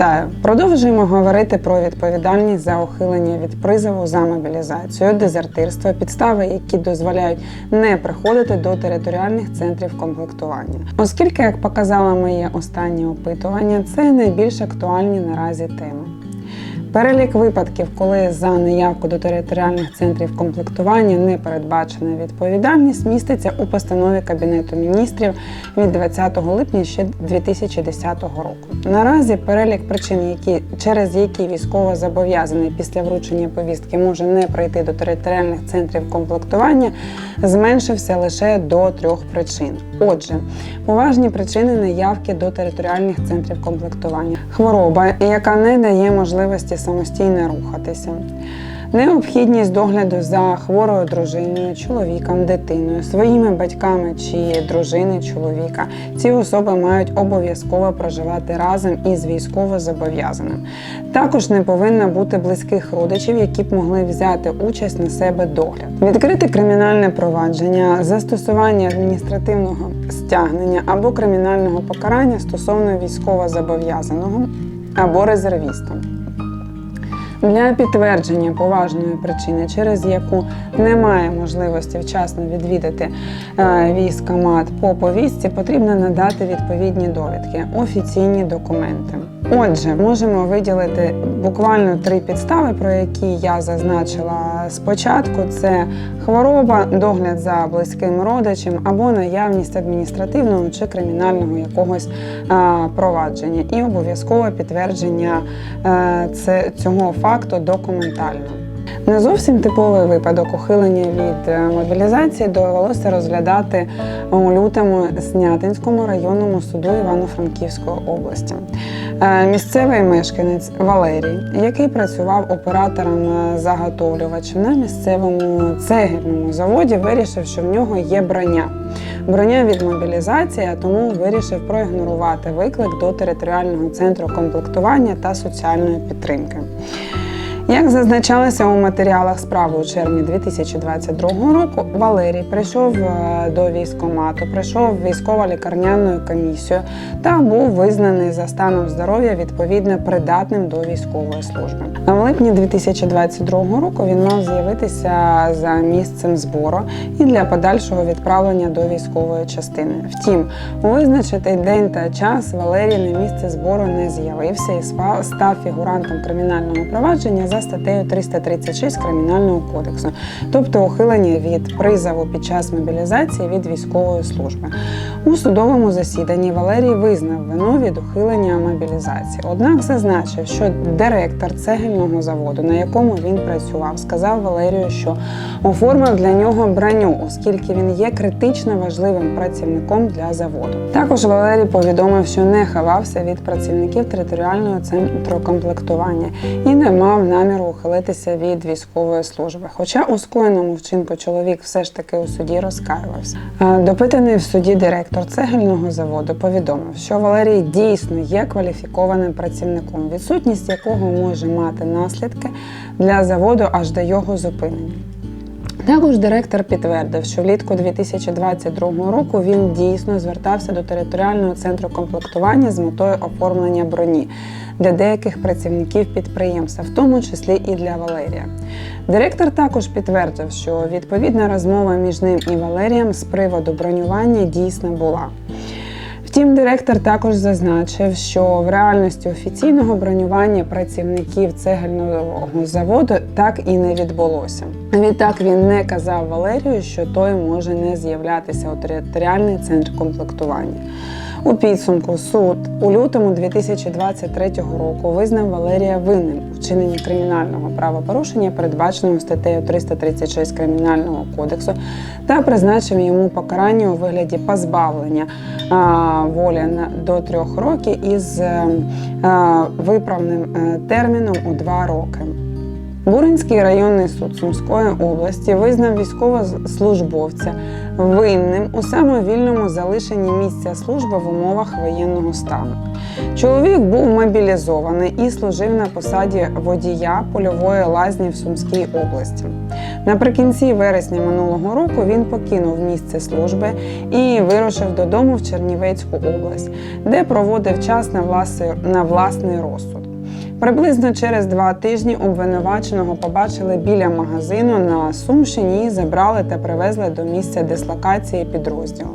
Вітаю! Продовжуємо говорити про відповідальність за ухилення від призову за мобілізацію, дезертирство, підстави, які дозволяють не приходити до територіальних центрів комплектування. Оскільки, як показало моє останнє опитування, це найбільш актуальні наразі теми. Перелік випадків, коли за неявку до територіальних центрів комплектування не передбачена відповідальність, міститься у постанові Кабінету міністрів від 20 липня ще 2010 року. Наразі перелік причин, які через які військовозобов'язаний після вручення повістки може не прийти до територіальних центрів комплектування, зменшився лише до трьох причин. Отже, поважні причини неявки до територіальних центрів комплектування, хвороба, яка не дає можливості самостійно рухатися. Необхідність догляду за хворою дружиною, чоловіком, дитиною, своїми батьками чи дружини чоловіка. Ці особи мають обов'язково проживати разом із військовозобов'язаним. Також не повинно бути близьких родичів, які б могли взяти участь на себе догляд. Відкрити кримінальне провадження, застосування адміністративного стягнення або кримінального покарання стосовно військовозобов'язаного або резервіста. Для підтвердження поважної причини, через яку немає можливості вчасно відвідати е, військомат по повістці, потрібно надати відповідні довідки, офіційні документи. Отже, можемо виділити буквально три підстави, про які я зазначила спочатку: це хвороба, догляд за близьким родичем або наявність адміністративного чи кримінального якогось е, провадження, і обов'язкове підтвердження е, це факту документально. Не зовсім типовий випадок ухилення від е, мобілізації довелося розглядати у лютому Снятинському районному суду Івано-Франківської області. Е, Місцевий мешканець Валерій, який працював оператором-заготовлювачем на місцевому цегельному заводі, вирішив, що в нього є броня. Броня від мобілізації, а тому вирішив проігнорувати виклик до територіального центру комплектування та соціальної підтримки. Як зазначалося у матеріалах справи у червні 2022 року, Валерій прийшов е, до військкомату, прийшов військово-лікарняною комісію та був визнаний за станом здоров'я відповідно придатним до військової служби. А в липні 2022 року він мав з'явитися за місцем збору і для подальшого відправлення до військової частини. Втім, у визначений день та час Валерій на місце збору не з'явився і став фігурантом кримінального провадження за статтею 336 Кримінального кодексу, тобто ухилення від призову під час мобілізації від військової служби. У судовому засіданні Валерій визнав вину від ухилення мобілізації. Однак зазначив, що директор цегельного заводу, на якому він працював, сказав Валерію, що оформив для нього броню, оскільки він є критично важливим працівником для заводу. Також Валерій повідомив, що не ховався від працівників територіального центру комплектування і не мав наміру ухилитися від військової служби. Хоча у скоєному вчинку чоловік все ж таки у суді розкаювався. Е, Допитаний в суді директор цегельного заводу повідомив, що Валерій дійсно є кваліфікованим працівником, відсутність якого може мати наслідки для заводу аж до його зупинення. Також директор підтвердив, що влітку 2022 року він дійсно звертався до територіального центру комплектування з метою оформлення броні для деяких працівників підприємства, в тому числі і для Валерія. Директор також підтвердив, що відповідна розмова між ним і Валерієм з приводу бронювання дійсно була. Втім, директор також зазначив, що в реальності офіційного бронювання працівників цегельного заводу так і не відбулося. Відтак він не казав Валерію, що той може не з'являтися у територіальний центр комплектування. У підсумку суд у лютому 2023 року визнав Валерія винним у вчиненні кримінального правопорушення, передбаченого статтею 336 Кримінального кодексу, та призначив йому покарання у вигляді позбавлення а, волі до трьох років із е, а, виправним е, терміном у два роки. Буринський районний суд Сумської області визнав військовослужбовця винним у самовільному залишенні місця служби в умовах воєнного стану. Чоловік був мобілізований і служив на посаді водія польової лазні в Сумській області. Наприкінці вересня минулого року він покинув місце служби і вирушив додому в Чернівецьку область, де проводив час на власний, розсуд. Приблизно через два тижні обвинуваченого побачили біля магазину на Сумщині забрали та привезли до місця дислокації підрозділу.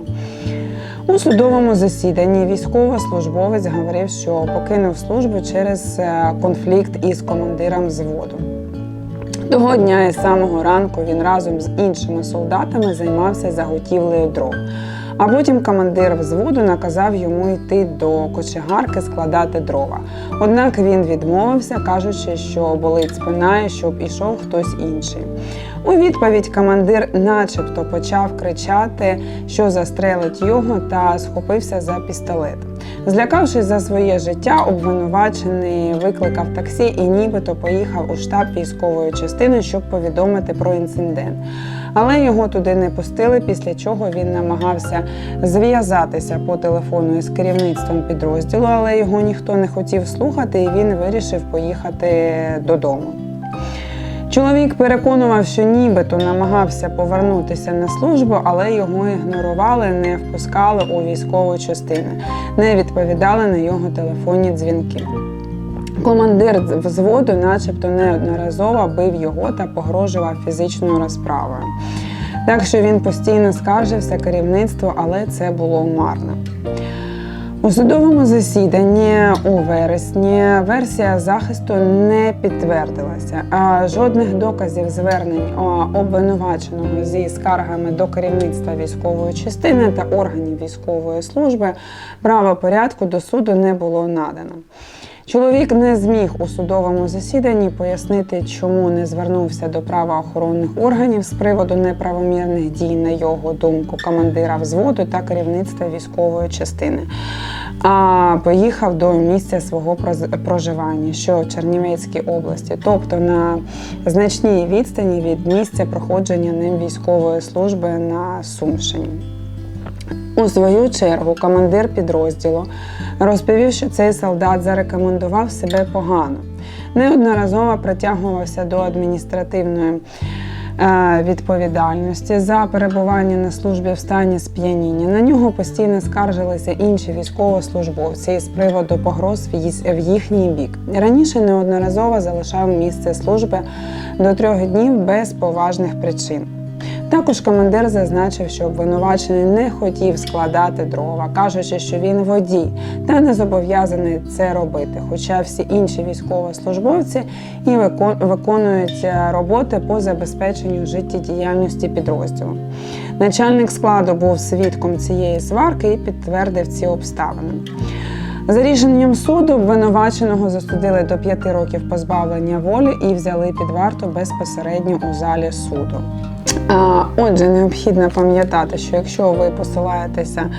У судовому засіданні військовослужбовець говорив, що покинув службу через е, конфлікт із командиром взводу. Того дня і самого ранку він разом з іншими солдатами займався заготівлею дров. А потім командир взводу наказав йому йти до кочегарки складати дрова. Однак він відмовився, кажучи, що болить спина і щоб ішов хтось інший. У відповідь командир, начебто, почав кричати, що застрелить його, та схопився за пістолет. Злякавшись за своє життя, обвинувачений викликав таксі і нібито поїхав у штаб військової частини, щоб повідомити про інцидент. Але його туди не пустили, після чого він намагався зв'язатися по телефону із керівництвом підрозділу, але його ніхто не хотів слухати, і він вирішив поїхати додому. Чоловік переконував, що нібито намагався повернутися на службу, але його ігнорували, не впускали у військову частину, не відповідали на його телефонні дзвінки. Командир взводу, начебто, неодноразово бив його та погрожував фізичною розправою. Так що він постійно скаржився керівництву, але це було марно. У судовому засіданні у вересні версія захисту не підтвердилася, жодних доказів звернень обвинуваченого зі скаргами до керівництва військової частини та органів військової служби правопорядку до суду не було надано. Чоловік не зміг у судовому засіданні пояснити, чому не звернувся до правоохоронних органів з приводу неправомірних дій, на його думку, командира взводу та керівництва військової частини, а поїхав до місця свого проживання, що в Чернівецькій області, тобто на значній відстані від місця проходження ним військової служби на Сумщині. У свою чергу командир підрозділу розповів, що цей солдат зарекомендував себе погано. Неодноразово притягувався до адміністративної е, відповідальності за перебування на службі в стані сп'яніння. На нього постійно скаржилися інші військовослужбовці з приводу погроз в їхній бік. Раніше неодноразово залишав місце служби до трьох днів без поважних причин. Також командир зазначив, що обвинувачений не хотів складати дрова, кажучи, що він водій та не зобов'язаний це робити. Хоча всі інші військовослужбовці і викон- виконують е, роботи по забезпеченню життєдіяльності підрозділу. Начальник складу був свідком цієї сварки і підтвердив ці обставини. За рішенням суду обвинуваченого засудили до п'яти років позбавлення волі і взяли під варту безпосередньо у залі суду. Отже, необхідно пам'ятати, що якщо ви посилаєтеся е,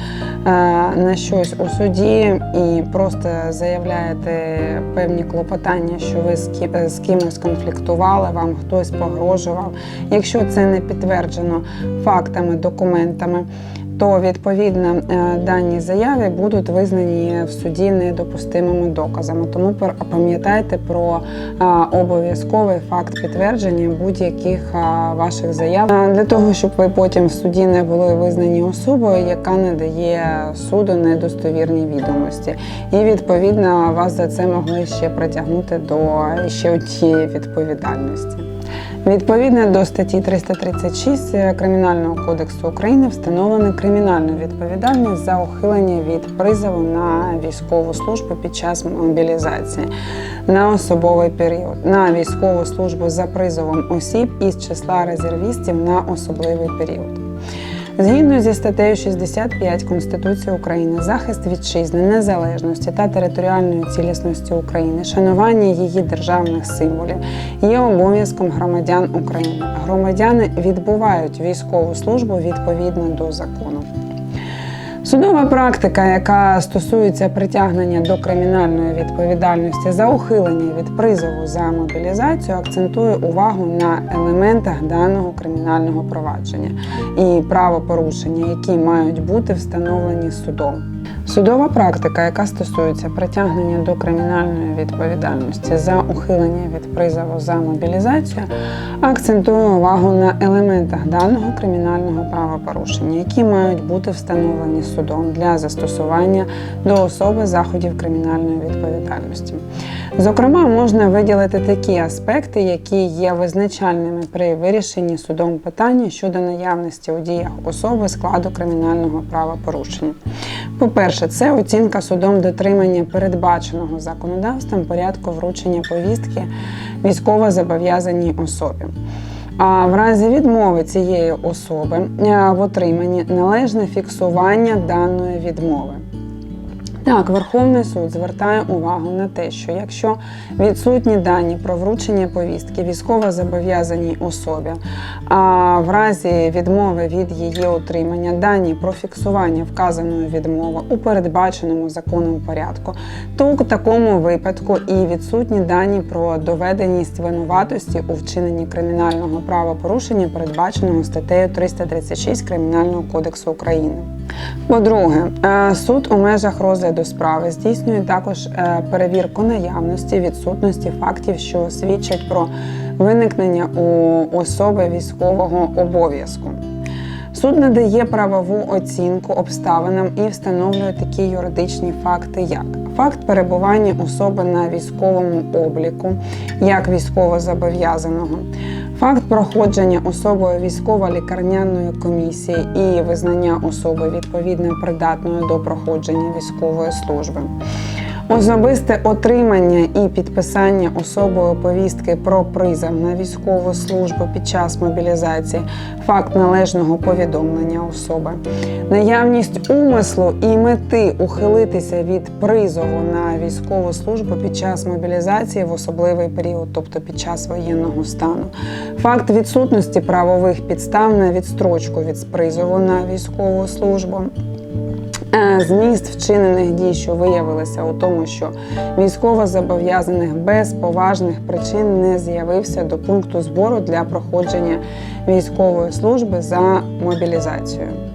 на щось у суді і просто заявляєте певні клопотання, що ви з з кимось конфліктували, вам хтось погрожував, якщо це не підтверджено фактами, документами, то відповідно е, дані заяви будуть визнані в суді недопустимими доказами. Тому пам'ятайте про е, обов'язковий факт підтвердження будь-яких е, ваших заяв для того, щоб ви потім в суді не були визнані особою, яка не дає суду недостовірні відомості, і відповідно вас за це могли ще притягнути до ще однієї відповідальності. Відповідно до статті 336 Кримінального кодексу України встановлено кримінальну відповідальність за ухилення від призову на військову службу під час мобілізації на особовий період, на військову службу за призовом осіб із числа резервістів на особливий період. Згідно зі статтею 65 Конституції України, захист вітчизни, незалежності та територіальної цілісності України, шанування її державних символів є обов'язком громадян України. Громадяни відбувають військову службу відповідно до закону. Судова практика, яка стосується притягнення до кримінальної відповідальності за ухилення від призову за мобілізацію, акцентує увагу на елементах даного кримінального провадження і правопорушення, які мають бути встановлені судом. Судова практика, яка стосується притягнення до кримінальної відповідальності за ухилення від призову за мобілізацію, акцентує увагу на елементах даного кримінального правопорушення, які мають бути встановлені судом для застосування до особи заходів кримінальної відповідальності. Зокрема, можна виділити такі аспекти, які є визначальними при вирішенні судом питання щодо наявності у діях особи складу кримінального правопорушення. По-перше, це оцінка судом дотримання передбаченого законодавством порядку вручення повістки військово-зобов'язаній особі. А в разі відмови цієї особи е, в отриманні належне фіксування даної відмови. Так, Верховний суд звертає увагу на те, що якщо відсутні дані про вручення повістки військово-зобов'язаній особі, а в разі відмови від її отримання дані про фіксування вказаної відмови у передбаченому законом порядку, то у такому випадку і відсутні дані про доведеність винуватості у вчиненні кримінального правопорушення, передбаченого статтею 336 Кримінального кодексу України. По-друге, е, суд у межах розгляду справи здійснює також е, перевірку наявності відсутності фактів, що свідчать про виникнення у особи військового обов'язку. Суд надає правову оцінку обставинам і встановлює такі юридичні факти, як факт перебування особи на військовому обліку як військовозобов'язаного, факт проходження особою військово-лікарняної комісії і визнання особи відповідно придатною до проходження військової служби. Особисте отримання і підписання особою повістки про призов на військову службу під час мобілізації, факт належного повідомлення особи, наявність умислу і мети ухилитися від призову на військову службу під час мобілізації в особливий період, тобто під час воєнного стану, факт відсутності правових підстав на відстрочку від призову на військову службу. Е, Зміст вчинених дій, що виявилися у тому, що військово зобов'язаних без поважних причин не з'явився до пункту збору для проходження військової служби за мобілізацією.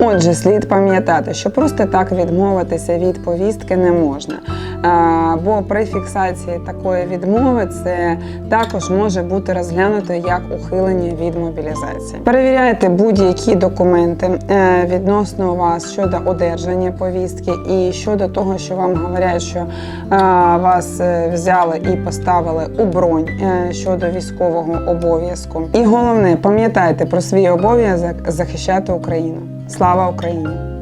Отже, слід пам'ятати, що просто так відмовитися від повістки не можна. Бо при фіксації такої відмови це також може бути розглянуто як ухилення від мобілізації. Перевіряйте будь-які документи е, відносно вас щодо одержання повістки і щодо того, що вам говорять, що вас е, взяли і поставили у бронь е, щодо військового обов'язку. І головне, пам'ятайте про свій обов'язок захищати Україну. Слава Україні!